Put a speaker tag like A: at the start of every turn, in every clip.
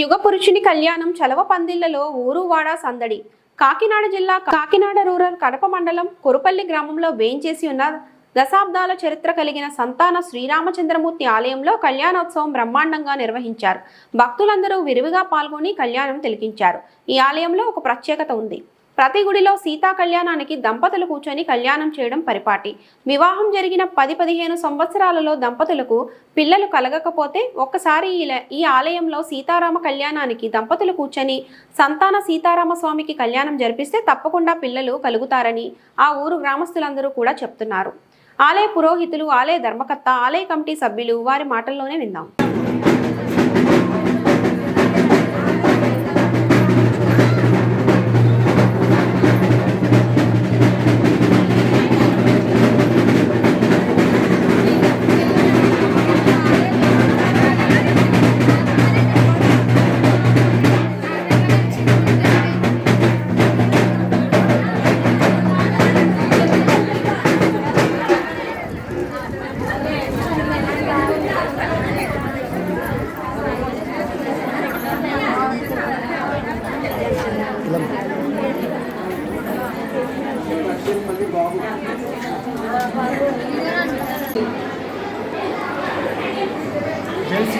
A: యుగ పురుషుని కళ్యాణం చలవ పందిళ్ళలో ఊరువాడ సందడి. కాకినాడ జిల్లా కాకినాడ రూరల్ కడప మండలం కొరుపల్లి గ్రామంలో వేంచేసి ఉన్న దశాబ్దాల చరిత్ర కలిగిన సంతాన శ్రీరామచంద్రమూర్తి ఆలయంలో కళ్యాణోత్సవం బ్రహ్మాండంగా నిర్వహించారు. భక్తులందరూ విరివిగా పాల్గొని కళ్యాణం తిలకించారు. ఈ ఆలయంలో ఒక ప్రత్యేకత ఉంది. ప్రతి గుడిలో సీతా కళ్యాణానికి దంపతులు కూర్చొని కళ్యాణం చేయడం పరిపాటి. వివాహం జరిగిన పది పదిహేను సంవత్సరాలలో దంపతులకు పిల్లలు కలగకపోతే ఒక్కసారి ఈ ఈ ఆలయంలో సీతారామ కళ్యాణానికి దంపతులు కూర్చొని సంతాన సీతారామ స్వామికి కళ్యాణం జరిపిస్తే తప్పకుండా పిల్లలు కలుగుతారని ఆ ఊరు గ్రామస్తులందరూ కూడా చెప్తున్నారు. ఆలయ పురోహితులు ఆలయ ధర్మకర్త ఆలయ కమిటీ సభ్యులు వారి మాటల్లోనే విందాం.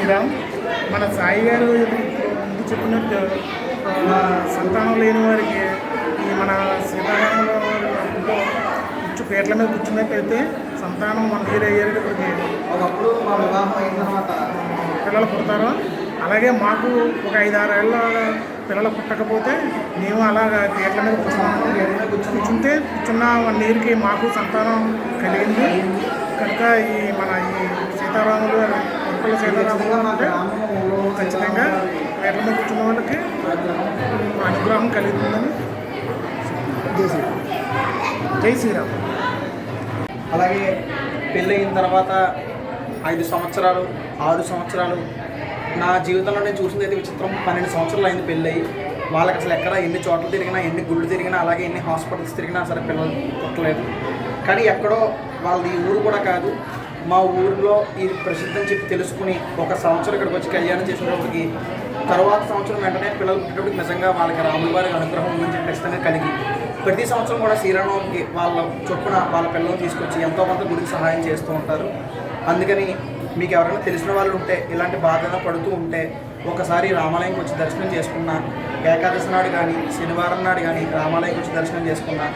B: శ్రీరామ్ మన సాయి గారు ముందు చెప్పినట్టు సంతానం లేని వారికి ఈ మన సీతారాముల పేర్ల మీద కూర్చున్నట్టయితే సంతానం మన దగ్గర అయ్యేటప్పటికి
C: ఒకప్పుడు మా వివాహం అయిన తర్వాత
B: పిల్లలు పుడతారు. అలాగే మాకు ఒక ఐదారేళ్ళ పిల్లలు పుట్టకపోతే మేము అలాగా పీటల మీద కూర్చున్నాము. కూర్చుంటే కూర్చున్న వన్ ఇయర్కి మాకు సంతానం కలిగింది. కనుక ఈ మన ఈ సీతారాములు కొడుకుల సీతారాములు
C: ఖచ్చితంగా మాకు
B: ఖచ్చితంగా పీటల మీద కూర్చున్న వాళ్ళకి అనుగ్రహం కలుగుతుందని జై శ్రీరామ్.
C: అలాగే పెళ్ళయిన తర్వాత ఐదు సంవత్సరాలు ఆరు సంవత్సరాలు. నా జీవితంలో నేను చూసింది అయితే విచిత్రం. పన్నెండు సంవత్సరాలు అయింది పెళ్ళయి. వాళ్ళకి అసలు ఎక్కడ ఎన్ని చోట్ల తిరిగినా ఎన్ని గుళ్ళు తిరిగినా అలాగే ఎన్ని హాస్పిటల్స్ తిరిగినా సరే పిల్లలు పుట్టలేదు. కానీ ఎక్కడో వాళ్ళది ఈ ఊరు కూడా కాదు. మా ఊరిలో ఇది ప్రసిద్ధి అని చెప్పి తెలుసుకుని ఒక సంవత్సరం ఇక్కడికి వచ్చి కళ్యాణం చేసినప్పటికి తర్వాత సంవత్సరం వెంటనే పిల్లలు పుట్టినప్పటికి నిజంగా వాళ్ళకి రాముల వారి అనుగ్రహం ఉందని చెప్పి ఖచ్చితంగా కలిగి ప్రతి సంవత్సరం కూడా శ్రీరామనవమికి వాళ్ళ చొప్పున వాళ్ళ పిల్లలు తీసుకొచ్చి ఎంతోమంది గుడికి సహాయం చేస్తూ ఉంటారు. అందుకని మీకు ఎవరైనా తెలిసిన వాళ్ళు ఉంటే ఇలాంటి బాధగా పడుతూ ఉంటే ఒకసారి రామాలయంకి వచ్చి దర్శనం చేసుకున్నా ఏకాదశి నాడు కానీ శనివారం నాడు కానీ రామాలయంకి వచ్చి దర్శనం చేసుకున్నా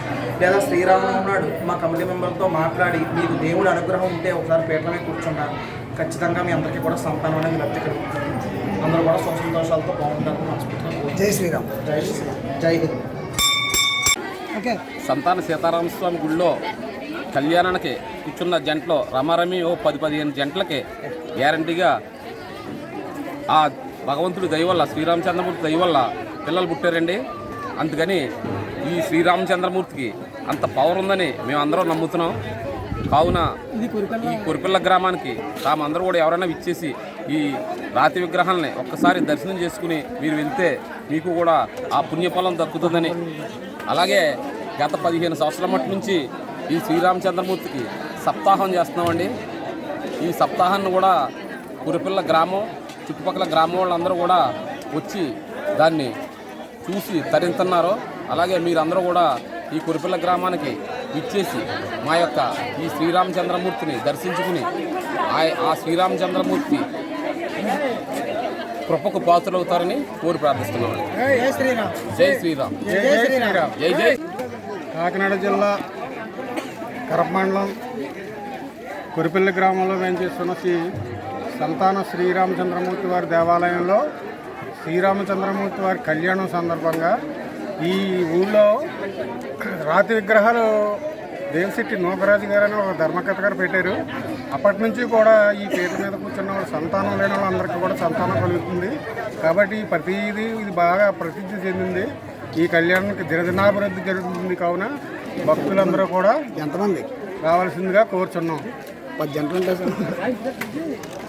C: లేదా శ్రీరామనవమి నాడు మా కమిటీ మెంబర్లతో మాట్లాడి మీకు దేవుడి అనుగ్రహం ఉంటే ఒకసారి పీటలమే కూర్చున్నా. ఖచ్చితంగా మీ అందరికీ కూడా సంతానం అనేది లబ్ధి కలుగుతుంది అందరూ కూడా సుఖ సంతోషాలతో బాగుంటారు మనస్ఫూర్తిగా.
D: జై శ్రీరామ్.
C: జై శ్రీరామ్. జై హింద్.
D: ఓకే.
E: సంతాన సీతారామ స్వామి గుళ్ళో కళ్యాణానికి కూర్చున్న జంటలో రమారమి ఓ పది పదిహేను జంటలకి గ్యారంటీగా ఆ భగవంతుడి దయ వల్ల శ్రీరామచంద్రమూర్తి దయ వల్ల పిల్లలు పుట్టారండి. అందుకని ఈ శ్రీరామచంద్రమూర్తికి అంత పవర్ ఉందని మేము అందరం నమ్ముతున్నాం. కావున ఈ కురిపిల్ల గ్రామానికి తామందరూ కూడా ఎవరైనా ఇచ్చేసి ఈ రాతి విగ్రహాలని ఒక్కసారి దర్శనం చేసుకుని మీరు వెళ్తే మీకు కూడా ఆ పుణ్యఫలం దక్కుతుందని. అలాగే గత పదిహేను సంవత్సరాల మట్టి నుంచి ఈ శ్రీరామచంద్రమూర్తికి సప్తాహం చేస్తున్నామండి. ఈ సప్తాహాన్ని కూడా కురిపిల్ల గ్రామం చుట్టుపక్కల గ్రామం వాళ్ళందరూ కూడా వచ్చి దాన్ని చూసి తరింతున్నారు. అలాగే మీరందరూ కూడా ఈ కురిపిల్ల గ్రామానికి ఇచ్చేసి మా యొక్క ఈ శ్రీరామచంద్రమూర్తిని దర్శించుకుని ఆ- ఆ శ్రీరామచంద్రమూర్తి కృపకు పాత్రలవుతారని కోరి ప్రార్థిస్తున్నామండి.
D: జై శ్రీరామ్.
E: జై శ్రీరామ్.
B: జై జై శ్రీరామ్.
E: జై జై.
B: కాకినాడ జిల్లా కరప మండలం కురిపల్లి గ్రామంలో వేంచేస్తున్న శ్రీ సంతాన శ్రీరామచంద్రమూర్తి వారి దేవాలయంలో శ్రీరామచంద్రమూర్తి వారి కళ్యాణం సందర్భంగా ఈ ఊళ్ళో రాతి విగ్రహాలు దేవశెట్టి నూకరాజు గారు అని ఒక ధర్మకర్త గారు పెట్టారు. అప్పటి నుంచి కూడా ఈ పీట మీద కూర్చున్న వాళ్ళు సంతానం లేని వాళ్ళందరికీ కూడా సంతానం కలుగుతుంది. కాబట్టి ప్రతిదీ ఇది బాగా ప్రసిద్ధి చెందింది. ఈ కళ్యాణానికి దినదినాభివృద్ధి జరుగుతుంది కావున భక్తులందరూ కూడా
D: ఎంతమంది?
B: రావాల్సిందిగా కోరుచున్నాం.
D: పది జంటలు ఉంటాయి సార్